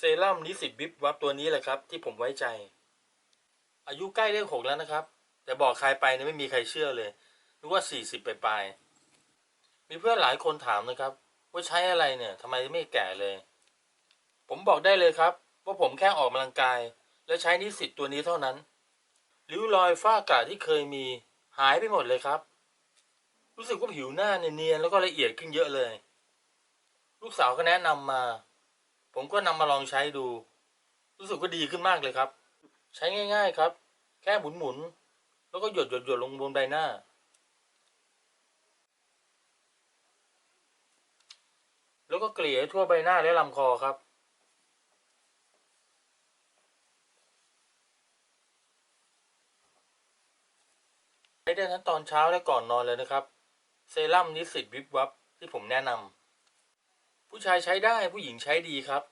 เซรั่มนิสิตวิบวับตัวนี้แหละครับที่ผมไว้ใจ อายุใกล้เลขหกแล้วนะครับ แต่บอกใครไปเนี่ยไม่มีใครเชื่อเลยนึกว่าสี่สิบไปลายมีเพื่อนหลายคนถามนะครับ ว่าใช้อะไรเนี่ยทำไมไม่แก่เลย ผมบอกได้เลยครับ ว่าผมแค่ออกกำลังกาย และใช้นิสิตตัวนี้เท่านั้นริ้วรอยฝ้ากระที่เคยมีหายไปหมดเลยครับ รู้สึกว่าผิวหน้าเนียเนียนแล้วก็ละเอียดขึ้นเยอะเลย ลูกสาวก็แนะนำมา ผมก็นำมาลองใช้ดู รู้สึกว่าดีขึ้นมากเลยครับ ใช้ง่ายๆครับ แค่หมุนๆแล้วก็หยดหยดหยดลงบนใบหน้า แล้วก็เกลี่ยทั่วใบหน้าและลำคอครับใช้ได้ทั้งตอนเช้าและก่อนนอนเลยนะครับ เซรั่มนิสิตวิบวับที่ผมแนะนำ ผู้ชายใช้ได้ผู้หญิงใช้ดีครับ